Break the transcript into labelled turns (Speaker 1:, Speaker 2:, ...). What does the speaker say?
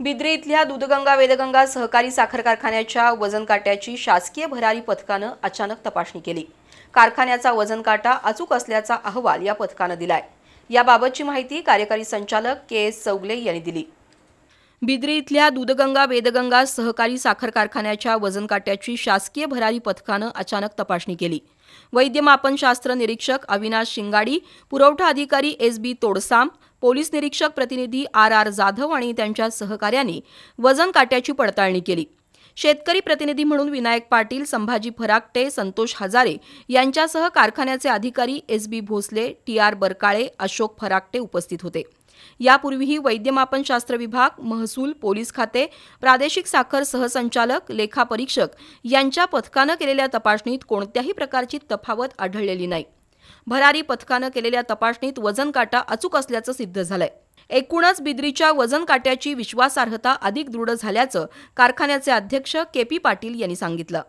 Speaker 1: बिद्रे इथल्या दूधगंगा वेदगंगा सहकारी साखर कारखान्याच्या वजन काट्याची शासकीय भरारी पथकानं अचानक तपासणी केली. कारखान्याचा वजन काटा अचूक असल्याचा अहवाल या पथकानं दिलाय. याबाबतची माहिती कार्यकारी संचालक के एस चौगले यांनी दिली. बिद्रे इथल्या दूधगंगा वेदगंगा सहकारी साखर कारखान्याच्या वजन काट्याची शासकीय भरारी पथकानं अचानक तपासणी केली. वैद्यमापनशास्त्र निरीक्षक अविनाश शिंगाडी पुरवठा अधिकारी एस बी तोडसाम पोलीस निरीक्षक प्रतिनिधी आर आर जाधव आणि त्यांच्या सहकाऱ्यांनी वजन काट्याची पडताळणी केली. शेतकरी प्रतिनिधी म्हणून विनायक पाटील संभाजी फराकटे संतोष हजारे यांच्यासह कारखान्याचे अधिकारी S B Bhosale T R Barkale Ashok Farakate उपस्थित होते. यापूर्वीही वैद्यमापनशास्त्र विभाग महसूल पोलीस खाते प्रादेशिक साखर सहसंचालक लेखापरीक्षक यांच्या पथकानं केलेल्या तपासणीत कोणत्याही प्रकारची तफावत आढळलेली नाही. भरारी पथकानं केलेल्या तपासणीत वजन काटा अचूक असल्याचं सिद्ध झालंय. एकूणच बिद्रीच्या वजन काट्याची विश्वासार्हता अधिक दृढ झाल्याचं कारखान्याचे अध्यक्ष के पी पाटील यांनी सांगितलं.